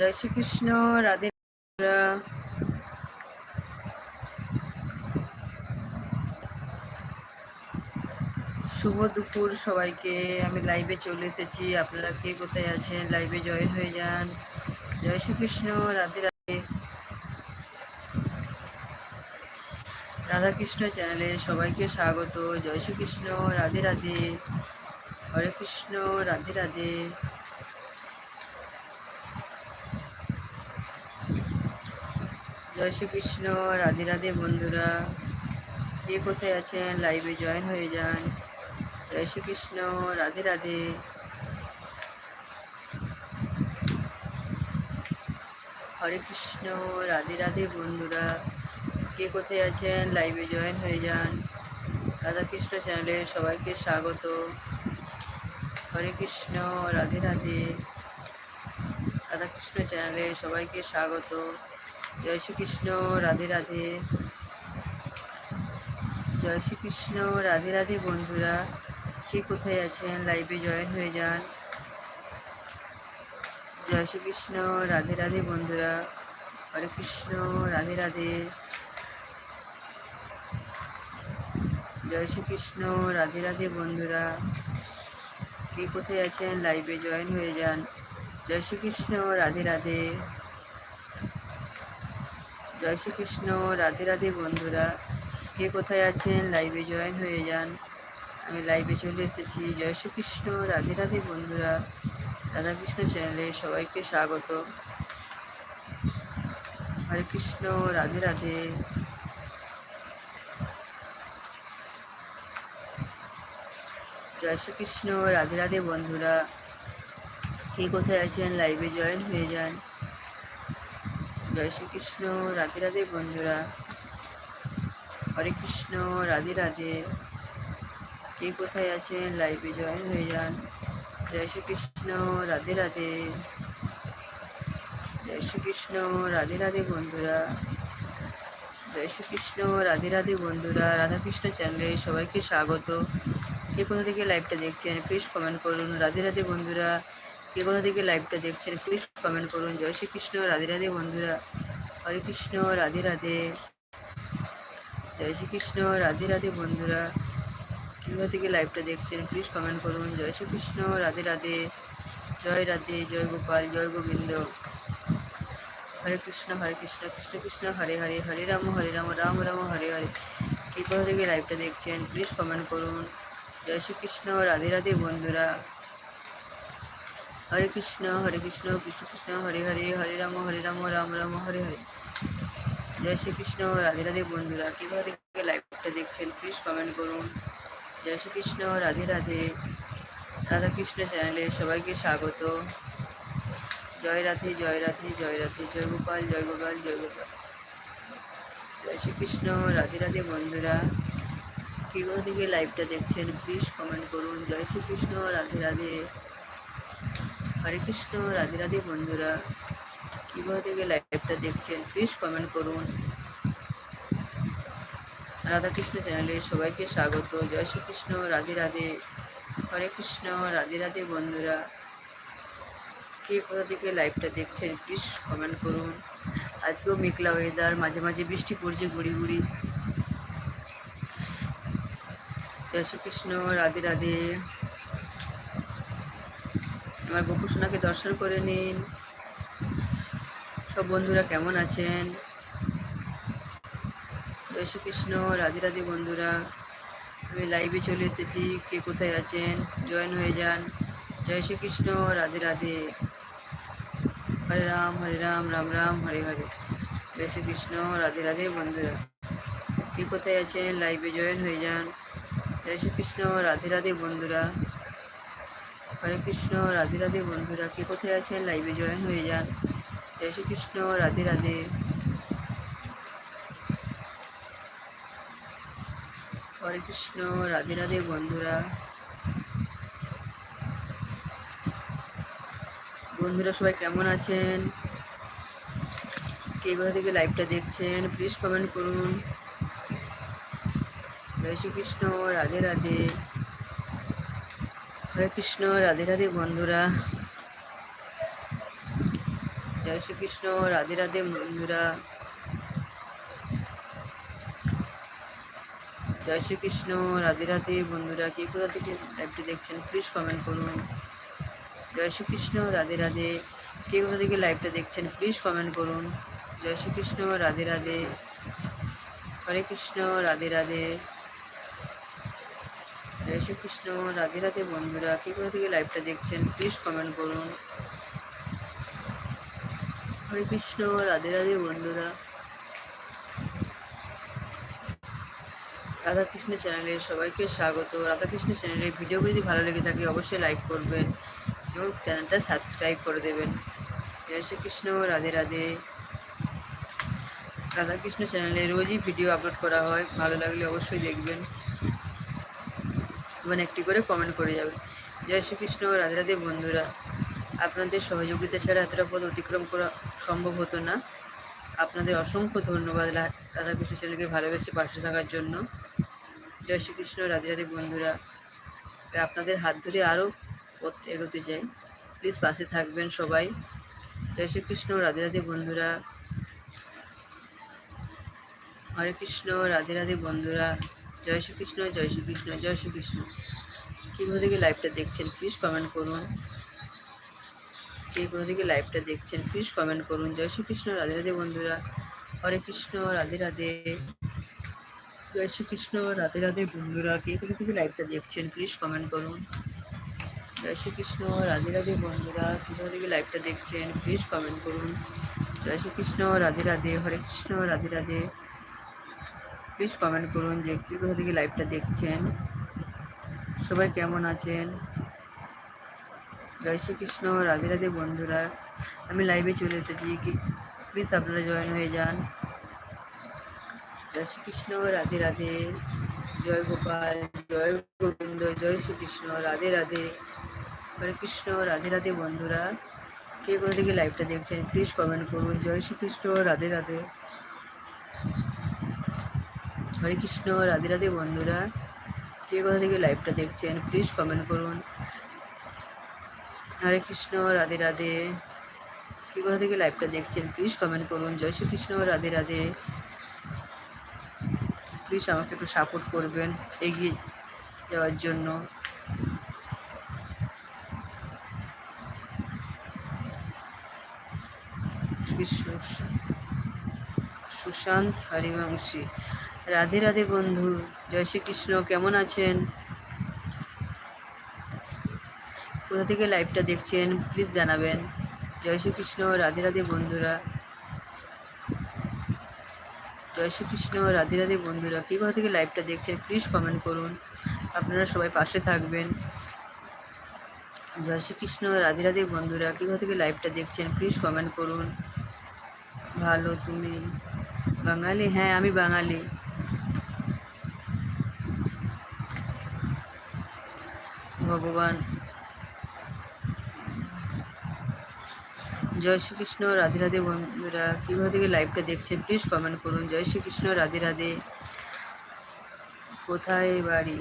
জয় শ্রীকৃষ্ণ, রাধে শুভ দুপুর সবাইকে। আমি লাইভে চলে এসেছি। আপনারা কে কোথায় আছেন? লাইভে জয়েন হয়ে যান। জয় শ্রীকৃষ্ণ, রাধে রাধে। রাধাকৃষ্ণ চ্যানেলে সবাইকে স্বাগত। জয় শ্রীকৃষ্ণ, রাধে রাধে। হরে কৃষ্ণ, রাধে রাধে। জয় শ্রীকৃষ্ণ, রাধে রাধে বন্ধুরা। কে কোথায় আছেন? লাইভে জয়েন হয়ে যান। জয় শ্রীকৃষ্ণ, রাধে রাধে। হরে কৃষ্ণ, রাধে রাধে বন্ধুরা। কে কোথায় আছেন? লাইভে জয়েন হয়ে যান। রাধাকৃষ্ণ চ্যানেলে সবাইকে স্বাগত। হরে কৃষ্ণ, রাধে রাধে। রাধাকৃষ্ণ চ্যানেলে সবাইকে স্বাগত। জয় শ্রীকৃষ্ণ, রাধে রাধে। জয় শ্রীকৃষ্ণ, রাধে রাধে বন্ধুরা, কে কোথায় আছেন? লাইভে জয়েন হয়ে যান। জয় শ্রীকৃষ্ণ, রাধে রাধে বন্ধুরা, হরে কৃষ্ণ, রাধে রাধে। জয় শ্রীকৃষ্ণ, রাধে রাধে বন্ধুরা, কে কোথায় আছেন? লাইভে জয়েন হয়ে যান। জয় শ্রীকৃষ্ণ, রাধে রাধে। জয় শ্রীকৃষ্ণ রাধে রাধে বন্ধুরা। কে কোথায় আছেন? লাইভে জয়েন হয়ে যান। আমি লাইভে চলে এসেছি। জয় শ্রীকৃষ্ণ, রাধে রাধে বন্ধুরা। রাধাকৃষ্ণ চ্যানেলে সবাইকে স্বাগত। হরে কৃষ্ণ, রাধে রাধে। জয় শ্রীকৃষ্ণ, রাধে রাধে বন্ধুরা। কে কোথায় আছেন? লাইভে জয়েন হয়ে যান। জয় শ্রীকৃষ্ণ, রাধে রাধে বন্ধুরা। হরে কৃষ্ণ, রাধে রাধে। কে কোথায় আছেন? লাইভে জয়েন হয়ে যান। জয় শ্রীকৃষ্ণ, রাধে রাধে। জয় শ্রীকৃষ্ণ, রাধে রাধে বন্ধুরা। জয় শ্রীকৃষ্ণ, রাধে রাধে বন্ধুরা। রাধাকৃষ্ণ চ্যানেলে সবাইকে স্বাগত। কে কোথা থেকে লাইভটা দেখছেন প্লিজ কমেন্ট করুন। রাধে রাধে বন্ধুরা। কে কোথা থেকে লাইভটা দেখছেন প্লিজ কমেন্ট করুন। জয় শ্রীকৃষ্ণ, রাধে রাধে বন্ধুরা। হরে কৃষ্ণ, রাধে রাধে। জয় শ্রীকৃষ্ণ, রাধে রাধে বন্ধুরা। কোথা থেকে লাইভটা দেখছেন প্লিজ কমেন্ট করুন। জয় শ্রীকৃষ্ণ, রাধে রাধে। জয় রাধে, জয় গোপাল, জয় গোবিন্দ। হরে কৃষ্ণ হরে কৃষ্ণ কৃষ্ণ কৃষ্ণ, হরে হরে হরে রাম হরে রাম রাম রাম, হরে হরে। কে কোথা থেকে লাইভটা দেখছেন প্লিজ কমেন্ট করুন। জয় শ্রীকৃষ্ণ, রাধে রাধে বন্ধুরা। হরে কৃষ্ণ হরে কৃষ্ণ কৃষ্ণ কৃষ্ণ, হরে হরে হরে রাম হরে রাম রাম রাম, হরে হরে। জয় শ্রীকৃষ্ণ রাধে রাধে বন্ধুরা, কীভাবে লাইভটা দেখছেন প্লিজ কমেন্ট করুন। জয় শ্রীকৃষ্ণ রাধে রাধে। রাধাকৃষ্ণ চ্যানেলে সবাইকে স্বাগত। জয় রাধে জয় রাধে জয় রাধে। জয় গোপাল জয় গোপাল জয় গোপাল। জয় শ্রীকৃষ্ণ রাধে রাধে বন্ধুরা, কীভাবে থেকে লাইভটা দেখছেন প্লিজ কমেন্ট করুন। জয় শ্রীকৃষ্ণ রাধে রাধে। হরে কৃষ্ণ, রাধে রাধে বন্ধুরা। কীভাবে থেকে লাইভটা দেখছেন? প্লিজ কমেন্ট করুন। রাধাকৃষ্ণ চ্যানেলে সবাইকে স্বাগত। জয় শ্রীকৃষ্ণ, রাধে রাধে। হরে কৃষ্ণ, রাধে রাধে বন্ধুরা। কে কোথা থেকে লাইভটা দেখছেন? প্লিজ কমেন্ট করুন। আজকেও মেঘলা ওয়েদার মাঝে মাঝে বৃষ্টি পড়ছে গুড়ি গুড়ি জয় শ্রীকৃষ্ণ, রাধে রাধে। আমার গোপুসোনাকে দর্শন করে নিন। সব বন্ধুরা কেমন আছেন? জয় শ্রীকৃষ্ণ, রাধে রাধে বন্ধুরা। আমি লাইভে চলে এসেছি। কে কোথায় আছেন? জয়েন হয়ে যান। জয় শ্রীকৃষ্ণ, রাধে রাধে। হরে রাম হরে রাম রাম রাম, হরে হরে। জয় শ্রীকৃষ্ণ, রাধে রাধে বন্ধুরা। কে কোথায় আছেন? লাইভে জয়েন হয়ে যান। জয় শ্রীকৃষ্ণ, রাধে রাধে বন্ধুরা। হরে কৃষ্ণ, রাধে রাধে বন্ধুরা, কে কোথায় আছেন? লাইভে জয়েন হয়ে যান। জয় শ্রীকৃষ্ণ রাধে রাধে। হরে কৃষ্ণ, রাধে রাধে বন্ধুরা। বন্ধুরা, সবাই কেমন আছেন? কে কোথা থেকে লাইভটা দেখছেন? প্লিজ কমেন্ট করুন। জয় শ্রীকৃষ্ণ রাধে রাধে। হরে কৃষ্ণ, রাধে রাধে বন্ধুরা। জয় শ্রীকৃষ্ণ, রাধে রাধে বন্ধুরা। জয় শ্রীকৃষ্ণ, রাধে রাধে বন্ধুরা। কে কোথা থেকে লাইভটি দেখছেন প্লিজ কমেন্ট করুন। জয় শ্রীকৃষ্ণ, রাধে রাধে। কে কোথা থেকে লাইভটা দেখছেন প্লিজ কমেন্ট করুন। জয় শ্রীকৃষ্ণ, রাধে রাধে। হরে কৃষ্ণ, রাধে রাধে। শ্রীকৃষ্ণ রাধে রাধে বন্ধুরা, কী করে থেকে লাইভটা দেখছেন প্লিজ কমেন্ট করুন। হরে কৃষ্ণ, রাধে রাধে বন্ধুরা। রাধাকৃষ্ণ চ্যানেলে সবাইকে স্বাগত। রাধাকৃষ্ণ চ্যানেলে ভিডিওগুলি যদি ভালো লেগে থাকে, অবশ্যই লাইক করবেন এবং চ্যানেলটা সাবস্ক্রাইব করে দেবেন। জয় শ্রীকৃষ্ণ, রাধে রাধে। রাধাকৃষ্ণ চ্যানেলে রোজই ভিডিও আপলোড করা হয়। ভালো লাগলে অবশ্যই দেখবেন। এবং একটি করে কমেন্ট করে যাবেন জয় শ্রীকৃষ্ণ, রাধে রাধে বন্ধুরা। আপনাদের সহযোগিতা ছাড়া এতটা পথ অতিক্রম করা সম্ভব হতো না। আপনাদের অসংখ্য ধন্যবাদ রাধাকৃষ্ণ চ্যানেলকে ভালোবেসে পাশে থাকার জন্য। জয় শ্রীকৃষ্ণ, রাধে রাধে বন্ধুরা। আপনাদের হাত ধরে আরও পথ এগোতে চাই। প্লিজ পাশে থাকবেন সবাই। জয় শ্রীকৃষ্ণ, রাধে রাধে বন্ধুরা। হরে কৃষ্ণ, রাধে রাধে বন্ধুরা। জয় শ্রীকৃষ্ণ জয় শ্রীকৃষ্ণ জয় শ্রীকৃষ্ণ। কীভাবে থেকে লাইভটা দেখছেন প্লিজ কমেন্ট করুন। কে কোথা থেকে লাইভটা দেখছেন প্লিজ কমেন্ট করুন। জয় শ্রীকৃষ্ণ, রাধে রাধে বন্ধুরা। হরে কৃষ্ণ, রাধে রাধে। জয় শ্রীকৃষ্ণ, রাধে রাধে বন্ধুরা। কে কোথা থেকে লাইভটা দেখছেন প্লিজ কমেন্ট করুন। জয় শ্রীকৃষ্ণ, রাধে রাধে বন্ধুরা। কোথা থেকে লাইভটা দেখছেন প্লিজ কমেন্ট করুন। জয় শ্রীকৃষ্ণ, রাধে রাধে। হরে কৃষ্ণ, রাধে রাধে। প্লিজ কমেন্ট করুন যে কী কোথা থেকে লাইভটা দেখছেন। সবাই কেমন আছেন? জয় শ্রীকৃষ্ণ, রাধে রাধে বন্ধুরা। আমি লাইভে চলে এসেছি। কি প্লিজ আপনারা জয়েন হয়ে যান। জয় শ্রীকৃষ্ণ, রাধে রাধে। জয় গোপাল, জয় গোবিন্দ, জয় শ্রীকৃষ্ণ, রাধে রাধে। হরে কৃষ্ণ, রাধে রাধে বন্ধুরা। কে কোথা থেকে লাইভটা দেখছেন? প্লিজ কমেন্ট করুন। জয় শ্রীকৃষ্ণ, রাধে রাধে। হরে কৃষ্ণ, রাধে রাধে বন্ধুরা। কে কোথা থেকে লাইভটা দেখছেন প্লিজ কমেন্ট করুন। হরে কৃষ্ণ, রাধে রাধে। কি কোথা থেকে লাইভটা দেখছেন প্লিজ কমেন্ট করুন। জয় শ্রীকৃষ্ণ রাধে রাধে। প্লিজ আমাকে একটু সাপোর্ট করবেন এগিয়ে যাওয়ার জন্য। সুশান্ত হরিবংশী। রাধে রাধে বন্ধু, জয় শ্রীকৃষ্ণ, কেমন আছেন? কোথা থেকে লাইভটা দেখছেন প্লিজ জানাবেন। জয় শ্রীকৃষ্ণ, রাধে রাধে বন্ধুরা। জয় শ্রীকৃষ্ণ, রাধে রাধে বন্ধুরা। কী কোথা থেকে লাইভটা দেখছেন প্লিজ কমেন্ট করুন। আপনারা সবাই পাশে থাকবেন। জয় শ্রীকৃষ্ণ, রাধে রাধে বন্ধুরা। কী কোথা থেকে লাইভটা দেখছেন প্লিজ কমেন্ট করুন। ভালো তুমি। বাঙালি? হ্যাঁ আমি বাঙালি। ভগবান। জয় শ্রীকৃষ্ণ, রাধে রাধে বন্ধুরা, কীভাবে থেকে লাইভটা দেখছেন প্লিজ কমেন্ট করুন। জয় শ্রীকৃষ্ণ, রাধে রাধে। কোথায় বাড়ি?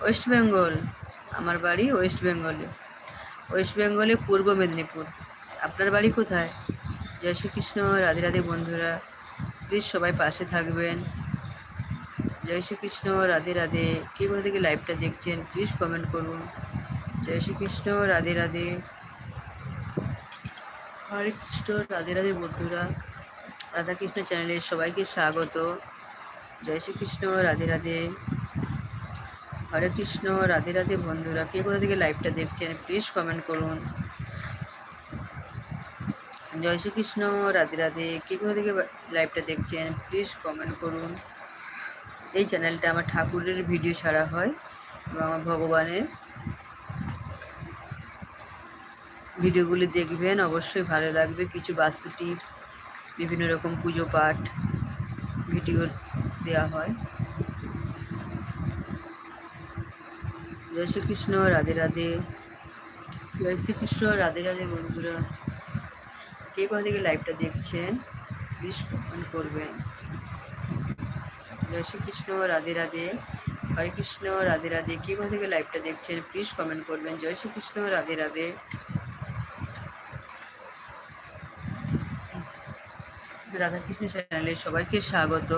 ওয়েস্ট বেঙ্গল আমার বাড়ি ওয়েস্ট বেঙ্গলে ওয়েস্ট বেঙ্গলে পূর্ব মেদিনীপুর। আপনার বাড়ি কোথায়? জয় শ্রীকৃষ্ণ, রাধে রাধে বন্ধুরা। প্লিজ সবাই পাশে থাকবেন। জয় শ্রীকৃষ্ণ, রাধে রাধে। কে কোথা থেকে লাইভটা দেখছেন প্লিজ কমেন্ট করুন। জয় শ্রীকৃষ্ণ, রাধে রাধে। হরে কৃষ্ণ, রাধে রাধে বন্ধুরা। রাধাকৃষ্ণ চ্যানেলে সবাইকে স্বাগত। জয় শ্রীকৃষ্ণ, রাধে রাধে। হরে কৃষ্ণ, রাধে রাধে বন্ধুরা। কে কোথা থেকে লাইভটা দেখছেন প্লিজ কমেন্ট করুন। জয় শ্রীকৃষ্ণ, রাধে রাধে। কে কোথা থেকে লাইভটা দেখছেন প্লিজ কমেন্ট করুন। এই চ্যানেলটা আমার ঠাকুরের ভিডিও ছাড়া হয় এবং আমার ভগবানের ভিডিওগুলি দেখবেন, অবশ্যই ভালো লাগবে। কিছু বাস্তু টিপস, বিভিন্ন রকম পুজো পাঠ, ভিডিও দেওয়া হয়। জয় শ্রীকৃষ্ণ, রাধে রাধে। জয় শ্রীকৃষ্ণ, রাধে রাধে বন্ধুরা। কে কোথা থেকে লাইভটা দেখছেন প্লিজ করবেন। জয় শ্রীকৃষ্ণ, রাধে রাধে। হরে কৃষ্ণ, রাধে রাধে। কে কোথা থেকে লাইভটা দেখছেন প্লিজ কমেন্ট করবেন। জয় শ্রীকৃষ্ণ, রাধে রাধে। রাধাকৃষ্ণ চ্যানেলে সবাইকে স্বাগত।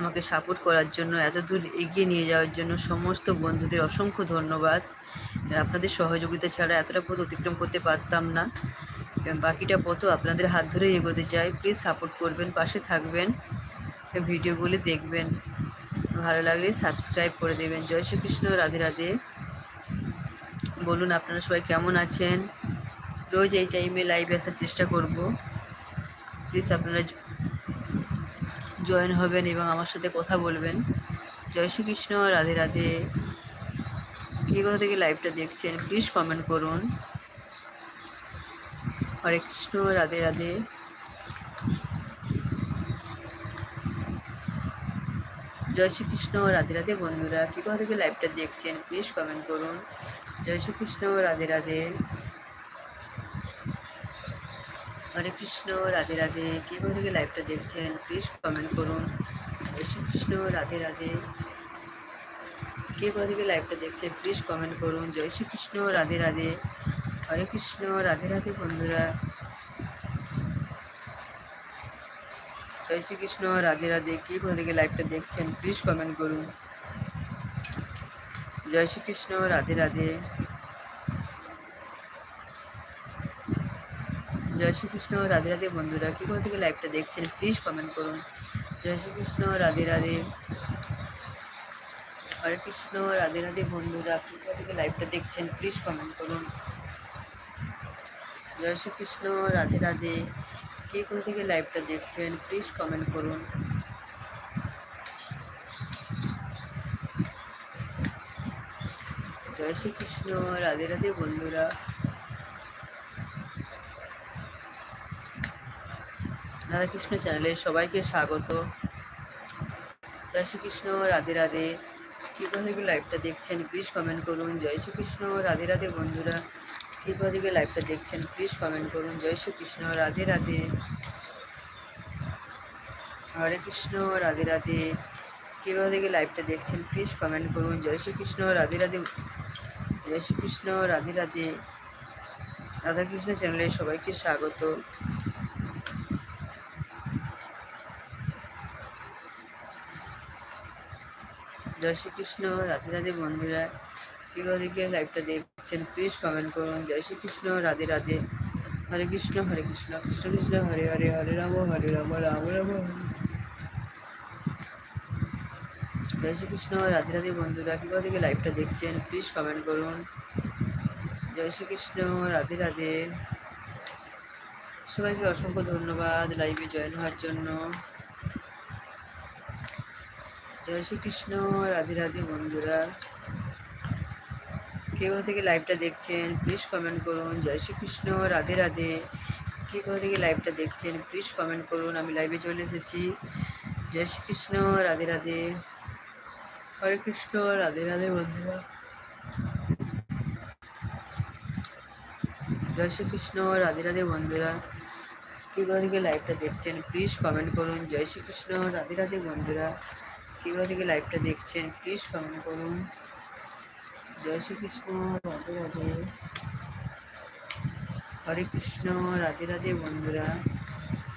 আমাকে সাপোর্ট করার জন্য, এত দূর এগিয়ে নিয়ে যাওয়ার জন্য সমস্ত বন্ধুদের অসংখ্য ধন্যবাদ। আপনাদের সহযোগিতা ছাড়া এতটা পথ অতিক্রম করতে পারতাম না। বাকিটা পথও আপনাদের হাত ধরে এগোতে চাই। প্লিজ সাপোর্ট করবেন, পাশে থাকবেন। ভিডিওগুলি দেখবেন। ভালো লাগলে সাবস্ক্রাইব করে দেবেন। জয় শ্রীকৃষ্ণ, রাধে রাধে। বলুন আপনারা সবাই কেমন আছেন? রোজ এই টাইমে লাইভে আসার চেষ্টা করব। প্লিজ আপনারা জয়েন হবেন এবং আমার সাথে কথা বলবেন। জয় শ্রীকৃষ্ণ, রাধে রাধে। কী কোথা থেকে লাইভটা দেখছেন প্লিজ কমেন্ট করুন। হরে কৃষ্ণ, রাধে রাধে। জয় শ্রীকৃষ্ণ রাধে রাধে বন্ধুরা, কী কোথা থেকে লাইভটা দেখছেন প্লিজ কমেন্ট করুন। জয় শ্রীকৃষ্ণ রাধে রাধে। হরে কৃষ্ণ, রাধে রাধে। কে কোথা থেকে লাইভটা দেখছেন প্লিজ কমেন্ট করুন। জয় শ্রীকৃষ্ণ রাধে রাধে। কে কোথা থেকে লাইভটা দেখছেন প্লিজ কমেন্ট করুন। জয় শ্রীকৃষ্ণ রাধে রাধে। হরে কৃষ্ণ, রাধে রাধে বন্ধুরা। জয় শ্রীকৃষ্ণ রাধে রাধে, কে কোথা থেকে লাইভটা দেখছেন প্লিজ কমেন্ট করুন। জয় শ্রীকৃষ্ণ, রাধে রাধে। জয় শ্রীকৃষ্ণ, রাধে রাধে বন্ধুরা, কী কোথা থেকে লাইভটা দেখছেন প্লিজ কমেন্ট করুন। জয় শ্রীকৃষ্ণ, রাধে রাধে। হরে কৃষ্ণ, রাধে রাধে বন্ধুরা, কী কোথা থেকে লাইভটা দেখছেন প্লিজ কমেন্ট করুন। জয় শ্রীকৃষ্ণ, রাধে রাধে। কে কোথা থেকে লাইভটা দেখছেন প্লিজ কমেন্ট করুন। জয় শ্রীকৃষ্ণ, রাধে রাধে বন্ধুরা। রাধাকৃষ্ণ চ্যানেলে সবাইকে স্বাগত। জয় শ্রীকৃষ্ণ, রাধে রাধে। কৃপা থেকে লাইভটা দেখছেন প্লিজ কমেন্ট করুন। জয় শ্রীকৃষ্ণ, রাধে রাধে বন্ধুরা। কৃপা থেকে লাইভটা দেখছেন। প্লিজ কমেন্ট করুন। জয় শ্রীকৃষ্ণ রাধে রাধে। হরে কৃষ্ণ। রাধে রাধে। কৃপা থেকে লাইভটা দেখছেন। প্লিজ কমেন্ট করুন। জয় শ্রীকৃষ্ণ রাধে রাধে। জয় শ্রীকৃষ্ণ রাধে রাধে। রাধাকৃষ্ণ চ্যানেলে সবাইকে স্বাগত। জয় শ্রীকৃষ্ণ রাধে রাধে বন্ধুরা। কীভাবে দিকে লাইভটা দেখছেন প্লিজ কমেন্ট করুন। জয় শ্রীকৃষ্ণ। রাধে রাধে। হরে কৃষ্ণ হরে কৃষ্ণ। কৃষ্ণ কৃষ্ণ, হরে হরে হরে রাম হরে রাম রাম রাম। জয় শ্রীকৃষ্ণ। রাধে রাধে বন্ধুরা কীভাবে দিকে লাইভটা দেখছেন। প্লিজ কমেন্ট করুন। জয় শ্রীকৃষ্ণ। রাধে রাধে। সবাইকে অসংখ্য ধন্যবাদ লাইভে জয়েন হওয়ার জন্য। জয় শ্রীকৃষ্ণ। রাধে রাধে বন্ধুরা। কেউ থেকে লাইভটা দেখছেন? প্লিজ কমেন্ট করুন। জয় শ্রীকৃষ্ণ রাধে রাধে। কে কোথা থেকে লাইভটা দেখছেন? প্লিজ কমেন্ট করুন। আমি লাইভে চলে এসেছি। জয় শ্রীকৃষ্ণ রাধে রাধে। হরে কৃষ্ণ, রাধে রাধে বন্ধুরা। জয় শ্রীকৃষ্ণ রাধে রাধে বন্ধুরা। কে কোথা থেকে লাইভটা দেখছেন? প্লিজ কমেন্ট করুন। জয় শ্রীকৃষ্ণ রাধে রাধে বন্ধুরা। কীভাবে থেকে লাইভটা দেখছেন? প্লিজ কমেন্ট করুন। জয় শ্রীকৃষ্ণ, রাধে রাধে। হরে কৃষ্ণ, রাধে রাধে বন্ধুরা।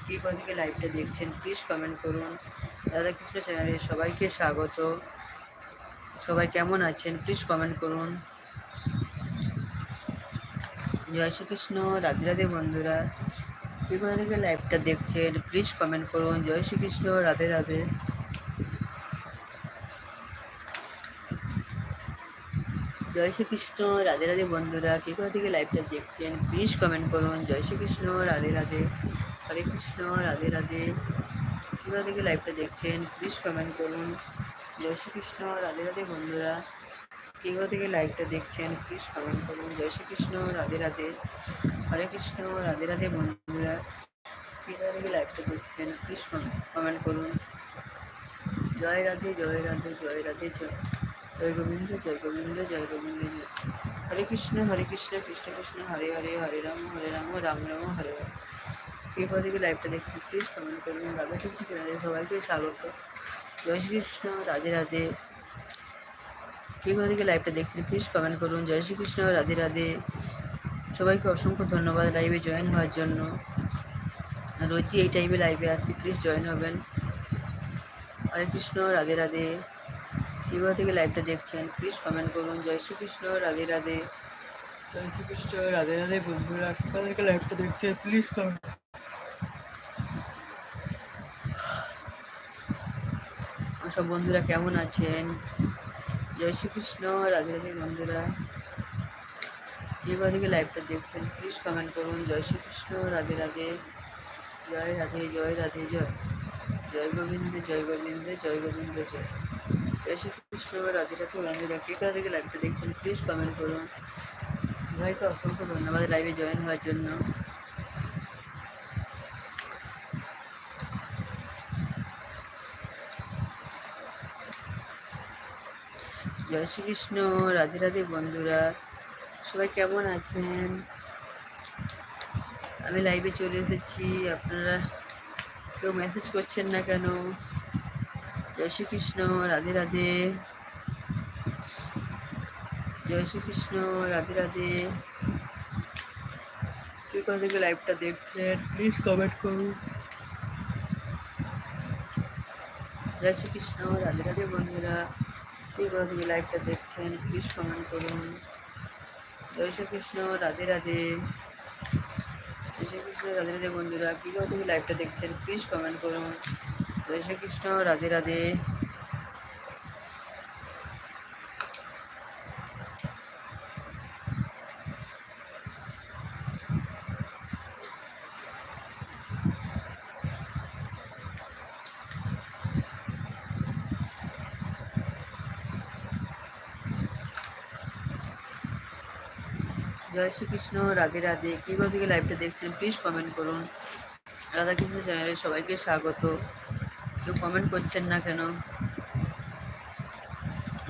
কীভাবে থেকে লাইভটা দেখছেন প্লিজ কমেন্ট করুন। রাধাকৃষ্ণ চ্যানেলে সবাইকে স্বাগত। সবাই কেমন আছেন প্লিজ কমেন্ট করুন। জয় শ্রীকৃষ্ণ, রাধে রাধে বন্ধুরা। কীভাবে থেকে লাইভটা দেখছেন প্লিজ কমেন্ট করুন। জয় শ্রীকৃষ্ণ, রাধে রাধে। জয় শ্রীকৃষ্ণ, রাধে রাধে বন্ধুরা, কে কোথা থেকে লাইভটা দেখছেন প্লিজ কমেন্ট করুন। জয় শ্রীকৃষ্ণ, রাধে রাধে, হরে কৃষ্ণ, রাধে রাধে। কোথা থেকে লাইভটা দেখছেন প্লিজ কমেন্ট করুন। জয় শ্রীকৃষ্ণ, রাধে রাধে বন্ধুরা, কে কোথা থেকে লাইভটা দেখছেন প্লিজ কমেন্ট করুন। জয় শ্রীকৃষ্ণ, রাধে রাধে, হরে কৃষ্ণ, রাধে রাধে বন্ধুরা, কে কোথা থেকে লাইভটা দেখছেন প্লিজ কমেন্ট করুন। জয় রাধে জয় রাধে জয় রাধে, জয় জয় গোবিন্দ জয় গোবিন্দ জয় গোবিন্দ হরে কৃষ্ণ হরে কৃষ্ণ কৃষ্ণ কৃষ্ণ, হরে হরে হরে রাম হরে রাম রাম রাম, হরে হরে। কৃপা থেকে লাইভটা দেখছি প্লিজ কমেন্ট করবেন রাধা কৃষ্ণ সবাইকে স্বাগত। জয় শ্রীকৃষ্ণ, রাধে রাধে। কৃপা থেকে লাইভটা দেখছেন প্লিজ কমেন্ট করুন। জয় শ্রীকৃষ্ণ, রাধে রাধে। সবাইকে অসংখ্য ধন্যবাদ লাইভে জয়েন হওয়ার জন্য। রোজই এই টাইমে লাইভে আসি প্লিজ জয়েন হবেন। হরে কৃষ্ণ, রাধে রাধে। কীভাবে থেকে লাইভটা দেখছেন। প্লিজ কমেন্ট করুন। জয় শ্রীকৃষ্ণ রাধে রাধে। জয় শ্রীকৃষ্ণ রাধে রাধে বন্ধুরা। কোথা থেকে লাইভটা দেখছেন প্লিজ কমেন্ট সব বন্ধুরা কেমন আছেন? জয় শ্রীকৃষ্ণ রাধে রাধে বন্ধুরা। এবার থেকে লাইভটা দেখছেন। প্লিজ কমেন্ট করুন। জয় শ্রীকৃষ্ণ রাধে রাধে। জয় রাধে জয় রাধে জয়। জয় গোবিন্দ জয় গোবিন্দ জয় গোবিন্দ জয়। জয় কোথা থেকে লাইভটা দেখছেন প্লিজ কমেন্ট করুন। ভাইকে অসংখ্য ধন্যবাদ লাইভে জয়েন হওয়ার জন্য। জয় শ্রীকৃষ্ণ, রাধে রাধে বন্ধুরা। সবাই কেমন আছেন? আমি লাইভে চলে এসেছি, আপনারা কেউ মেসেজ করছেন না কেন? জয় শ্রীকৃষ্ণ রাধে রাধে। জয় শ্রীকৃষ্ণ রাধে রাধে। কে কোথা থেকে লাইভটা দেখছেন প্লিজ কমেন্ট করুন। জয় শ্রীকৃষ্ণ রাধে রাধে বন্ধুরা। কে কোথা থেকে লাইভটা দেখছেন প্লিজ কমেন্ট করুন। জয় শ্রীকৃষ্ণ রাধে রাধে। জয় শ্রীকৃষ্ণ রাধে রাধে বন্ধুরা। কী কোথা থেকে লাইভটা দেখছেন প্লিজ কমেন্ট করুন। জয় শ্রীকৃষ্ণ, রাধে রাধে। জয় শ্রীকৃষ্ণ, রাধে রাধে। কী থেকে লাইভটা দেখছেন প্লিজ কমেন্ট করুন। রাধাকৃষ্ণ চ্যানেলে সবাইকে স্বাগত। কেউ কমেন্ট করছেন না কেন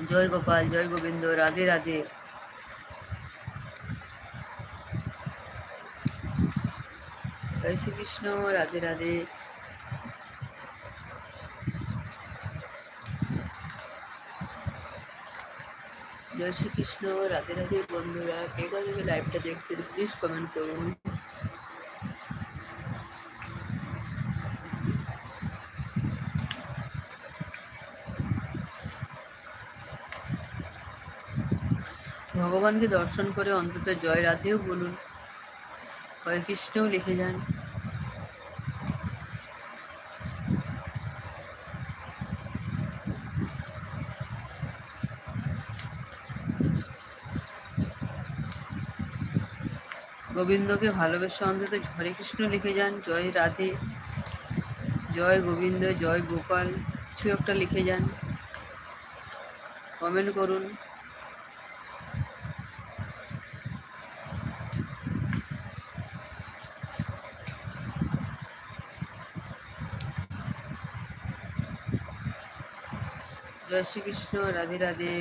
জয় গোপাল জয় গোবিন্দ রাধে রাধে জয় শ্রীকৃষ্ণ রাধে রাধে জয় শ্রীকৃষ্ণ রাধে রাধে বন্ধুরা কে কোথা লাইভটা দেখছেন প্লিজ কমেন্ট করুন। ভগবানকে দর্শন করে অন্তত জয় রাধেও বলুন। হরে কৃষ্ণও লিখে যান। গোবিন্দকে ভালোবেসে অন্তত হরে কৃষ্ণ লিখে যান। জয় রাধে, জয় গোবিন্দ, জয় গোপাল কিছু একটা লিখে যান। কমেন্ট করুন। জয় শ্রীকৃষ্ণ রাধে রাধে।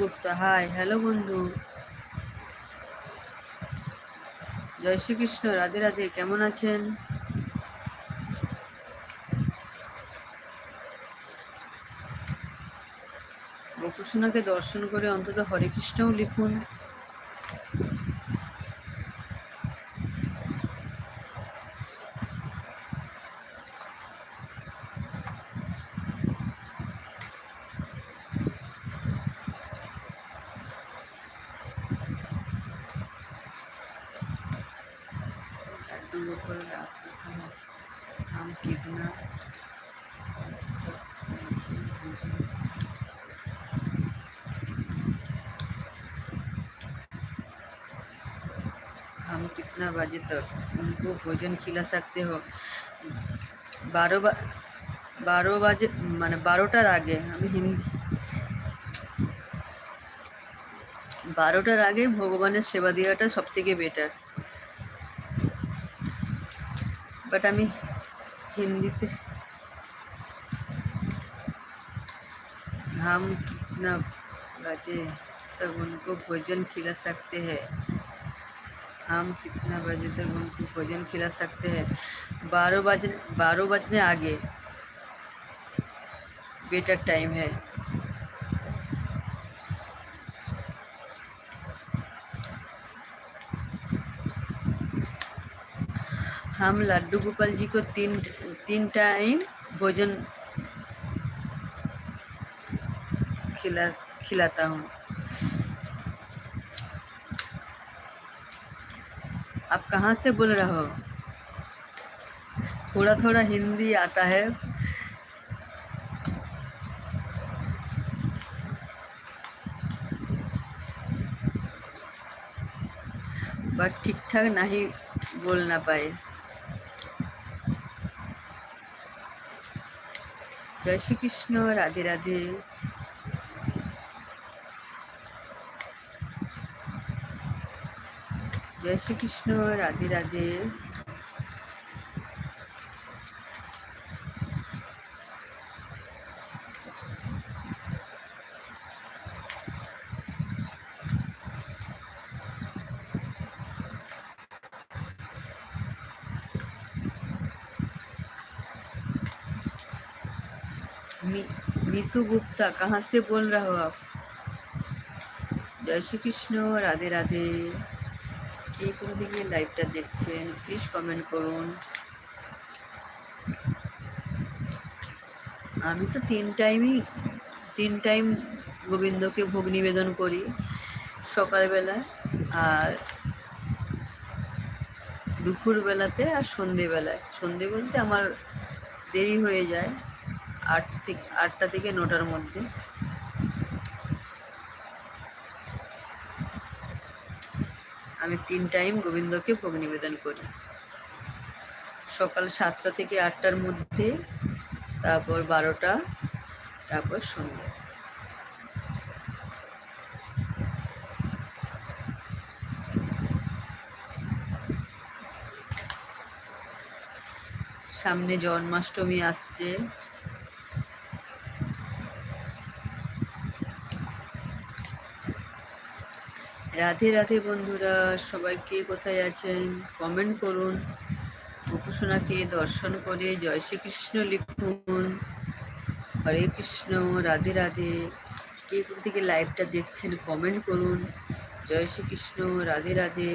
গুপ্তা হাই হ্যালো বন্ধু। জয় শ্রীকৃষ্ণ রাধে রাধে কেমন আছেন? গোপুসোনাকে দর্শন করে অন্তত হরে কৃষ্ণও লিখুন রাখুন। আম কিডনা हम कितना बजे तक उनको भोजन खिला सकते हो বারো বা বারো বাজে মানে বারোটার আগে আমি হিন্দি বারোটার আগে ভগবানের সেবা দেওয়াটা সব থেকে বেটার বাট আমি হিন্দিতে हम कितना बजे तक उनको भोजन खिला सकते हैं हम कितना बजे तक उनको भोजन खिला सकते हैं? बारह बजने बारह बजने आगे। बेटर टाइम है। हम लड्डू गोपाल जी को तीन तीन टाइम भोजन खिला, खिलाता हूँ। कहाँ से बोल रहे हो? थोड़ा थोड़ा हिंदी आता है। बट ठीक ठाक नहीं बोल ना पाए। जय श्री कृष्ण राधे राधे जय श्री कृष्ण राधे राधे मीतू गुप्ता कहाँ से बोल रहे हो आप जय श्री कृष्ण राधे राधे কে কোন দিকে লাইভটা দেখছেন প্লিজ কমেন্ট করুন। আমি তো তিন টাইমই তিন টাইম গোবিন্দকে ভোগ নিবেদন করি সকালবেলা আর দুপুরবেলাতে আর সন্ধেবেলায়। সন্ধে বলতে আমার দেরি হয়ে যায় আট থেকে, আটটা থেকে নটার মধ্যে। আমি তিন টাইম গোবিন্দকে ভোগ নিবেদন করি। সকাল সাতটা থেকে আটটার মধ্যে, তারপর বারোটা, তারপর সন্ধ্যা। সামনে জন্মাষ্টমী আসছে। রাধে রাধে বন্ধুরা সবাই কে কোথায় আছেন? কমেন্ট করুন, উপাসনাকে দর্শন করে জয় শ্রীকৃষ্ণ লিখুন। হরে কৃষ্ণ, রাধে রাধে। কে কোথা থেকে লাইভটা দেখছেন কমেন্ট করুন। জয় শ্রীকৃষ্ণ, রাধে রাধে।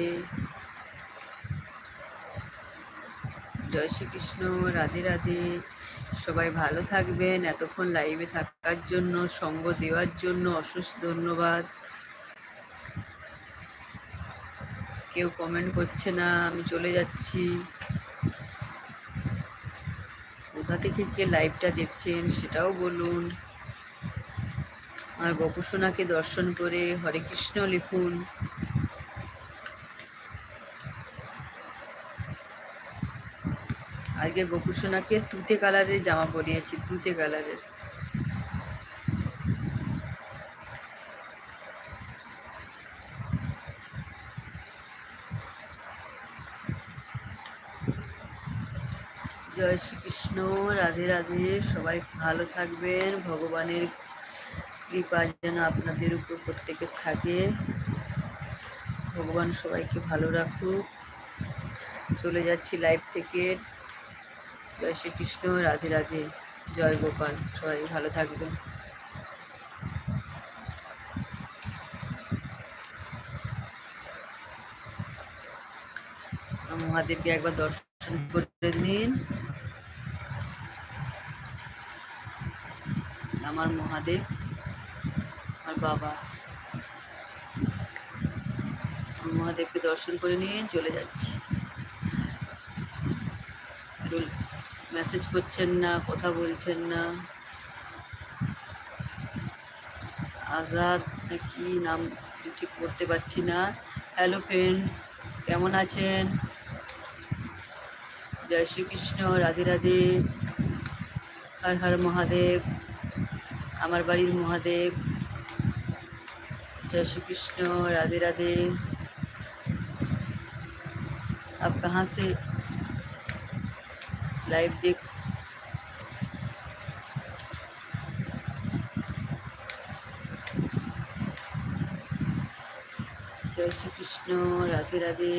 জয় শ্রীকৃষ্ণ, রাধে রাধে। সবাই ভালো থাকবেন, এতক্ষণ লাইভে থাকার জন্য, সঙ্গ দেওয়ার জন্য অশেষ ধন্যবাদ। কেউ কমেন্ট করছে না, আমি চলে যাচ্ছি। কোথা থেকে কে লাইভটা দেখছেন সেটাও বলুন। আর গোপসোনাকে দর্শন করে হরে কৃষ্ণ লিখুন। আজকে গোপুসোনাকে তুতে কালারের জামা পরিয়েছি, তুতে কালারের জয় শ্রীকৃষ্ণ, রাধে রাধে, সবাই ভালো থাকবেন। ভগবানের কৃপা যেন আপনাদের উপর প্রত্যেকের থাকে। ভগবান সবাইকে ভালো রাখুক। চলে যাচ্ছি লাইভ থেকে। জয় শ্রীকৃষ্ণ, রাধে রাধে। জয় গোপাল, সবাই ভালো থাকবেন। মহাদেবকে একবার দর্শন করে নিন। আমার মহাদেব, আমার বাবা। মহাদেবকে দর্শন করে নিয়ে চলে যাচ্ছি। মেসেজ করছেন না, কথা বলছেন না। আজাদ কি নাম ঠিক করতে পারছি না। হ্যালো ফ্রেন্ড কেমন আছেন? জয় শ্রীকৃষ্ণ, রাধে রাধে। হর হর মহাদেব। আমার বাড়ির মহাদেব जय श्री कृष्ण राधे राधे आप कहाँ से लाइव देख জয় শ্রীকৃষ্ণ রাধে রাধে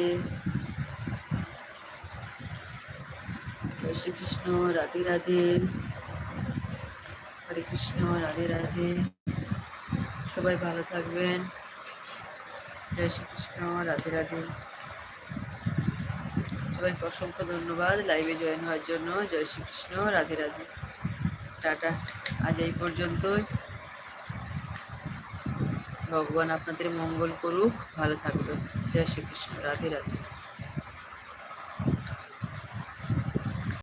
জয় শ্রীকৃষ্ণ রাধে রাধে হরে কৃষ্ণ, রাধে রাধে। সবাই ভালো থাকবেন। জয় শ্রীকৃষ্ণ, রাধে রাধে। সবাইকে অসংখ্য ধন্যবাদ লাইভে জয়েন হওয়ার জন্য। জয় শ্রীকৃষ্ণ, রাধে রাধে। টাটা। আজ এই পর্যন্তই। ভগবান আপনাদের মঙ্গল করুক। ভালো থাকবেন। জয় শ্রীকৃষ্ণ, রাধে রাধে।